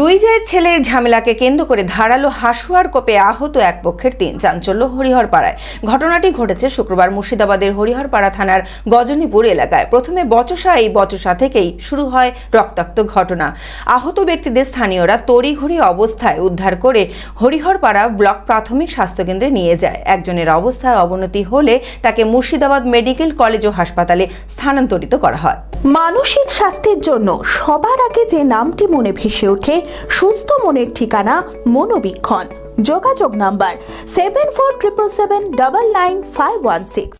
দুই জায়ের ছেলের ঝামেলাকে কেন্দ্র করে ধারালো হাসুয়ার কোপে আহত এক পক্ষের তিন চাঞ্চল্য হরিহরপাড়ায়। ঘটনাটি ঘটেছে শুক্রবার মুর্শিদাবাদের হরিহরপাড়া থানার গজনীপুর এলাকায়। প্রথমে বচসা, এই বচসা থেকেই শুরু হয় রক্তাক্ত ঘটনা। আহত ব্যক্তিদের স্থানীয়রা তড়িঘড়ি অবস্থায় উদ্ধার করে হরিহরপাড়া ব্লক প্রাথমিক স্বাস্থ্যকেন্দ্রে নিয়ে যায়। একজনের অবস্থার অবনতি হলে তাকে মুর্শিদাবাদ মেডিকেল কলেজ ও হাসপাতালে স্থানান্তরিত করা হয়। মানসিক স্বাস্থ্যের জন্য সবার আগে যে নামটি মনে ভেসে ওঠে সুস্থ মনের ঠিকানা মনোবীক্ষণ। যোগাযোগ number seven four triple seven double nine five one six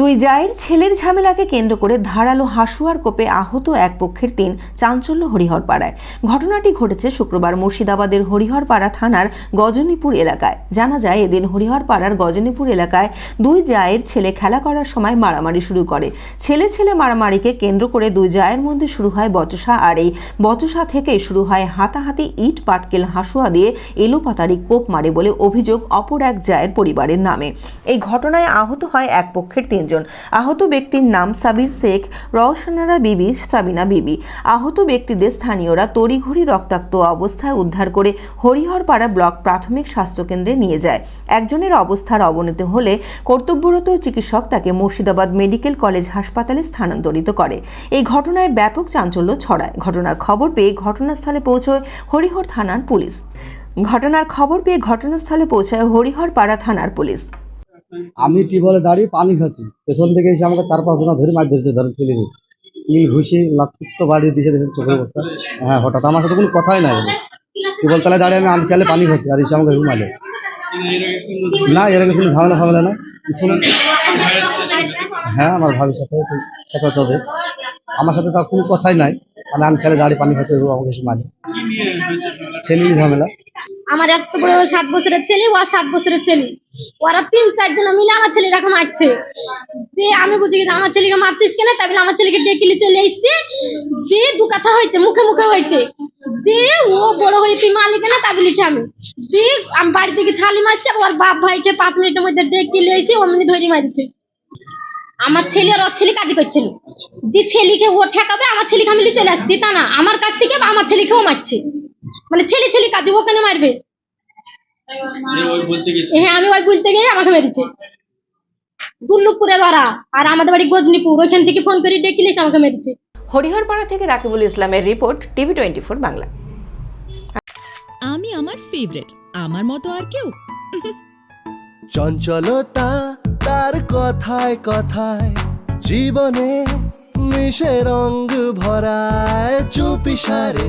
দুই জায়ের ছেলের ঝামেলাকে কেন্দ্র করে ধারালো হাসুয়ার কোপে আহত এক পক্ষের তিন চাঞ্চল্য হরিহরপাড়ায়। ঘটনাটি ঘটেছে শুক্রবার মুর্শিদাবাদের হরিহরপাড়া থানার গজনীপুর এলাকায়। জানা যায়, এদিন হরিহরপাড়ার গজনীপুর এলাকায় দুই জায়ের ছেলে খেলা করার সময় মারামারি শুরু করে। ছেলে ছেলে মারামারিকে কেন্দ্র করে দুই জায়ের মধ্যে শুরু হয় বচসা আর এই বচসা থেকে শুরু হয় হাতাহাতি ইট পাটকেল হাসুয়া দিয়ে এলোপাতারি কোপ মারে বলে অভিযোগ অপর এক জায়ের পরিবারের নামে। এই ঘটনায় আহত হয় এক পক্ষের তিনজন। আহত ব্যক্তির নাম সাবির শেখ, রওশনারা বিবি, সাবিনা বিবি। আহত ব্যক্তিদের স্থানীয়রা তড়িঘড়ি রক্তাক্ত অবস্থায় উদ্ধার করে হরিহরপাড়া ব্লক প্রাথমিক স্বাস্থ্যকেন্দ্রে নিয়ে যায়। একজনের অবস্থার অবনতি হলে কর্তব্যরত চিকিৎসক তাকে মুর্শিদাবাদ মেডিকেল কলেজ হাসপাতালে স্থানান্তরিত করে। এই ঘটনায় ব্যাপক চাঞ্চল্য ছড়ায়। ঘটনার খবর পেয়ে ঘটনাস্থলে পৌঁছয় হরিহর থানার পুলিশ। ঘটনার খবর পেয়ে ঘটনাস্থলে পৌঁছায় হরিহরপাড়া থানার পুলিশ। আমি টিউবওয়েলে দাঁড়িয়ে পানি খাচ্ছি। পেছন থেকে এসে আমাকে চার পাঁচ জন ধরে মাছ ধরেছে ধরে ফেলে দিই ইল ঘুষি লাক্ষিত বাড়িয়ে দিয়েছে, দেখেন চোখের অবস্থা। হ্যাঁ হঠাৎ আমার সাথে কোনো কথাই নাই। টিউবওয়েল তলায় দাঁড়িয়ে আমি আনকালে পানি খাচ্ছি আর এসে আমাকে ঘুমালে না, এর আগে কোনো ঝামেলা ফামেলা না কিছু হ্যাঁ আমার ভাবির সাথে কথা হবে। আমার সাথে তার কোনো কথাই নাই। আমি আনকালে দাঁড়িয়ে পানি খাচ্ছি আমাকে এসে মাঝে ছেলেরই ঝামেলা। আমার এক বড় সাত বছরের ছেলে, ও সাত বছরের ছেলে। ওরা তিন চারজন মিলে আমার ছেলে ছেলেটাকে মারছে। দিয়ে আমি বুঝি গেছি আমার ছেলেকে মারছিস কেন? তাই বলে আমার ছেলেকে ডেকে নিয়ে চলে এসছে। দিয়ে দু কথা হয়েছে, মুখে মুখে হয়েছে। দিয়ে ও বড় হয়ে তুই মালিক না তা বলেছি আমি। দিয়ে আমি বাড়ি থেকে থালি মারছে, ওর বাপ ভাইকে পাঁচ মিনিটের মধ্যে ডেকে নিয়ে এসে অমনি ধরে মারিছে। আমার ছেলে আর ওর ছেলে কাজ করছিল দিয়ে ছেলেকে ও ঠেকাবে, আমার ছেলেকে আমি চলে আসছি। তা না, আমার কাছ থেকে আমার ছেলেকেও মারছে। মানে ছেলে ছেলে কাজে ও কেন মারবে? হ্যাঁ আমি ওই বলতে গিয়ে আমাকে মেরেছে। দুর্লভপুরের ওরা আর আমাদের বাড়ি গজনীপুর ওইখান থেকে ফোন করে ডেকে নিয়েছে আমাকে মেরেছে। হরিহরপাড়া থেকে রাকিবুল ইসলামের report TV twenty four Bangla. আমি আমার ফেভারিট আমার মতো আর কেউ। চঞ্চলতা তার কথায় কথায় জীবনে মিশে রঙ ভরায় চুপি সারে।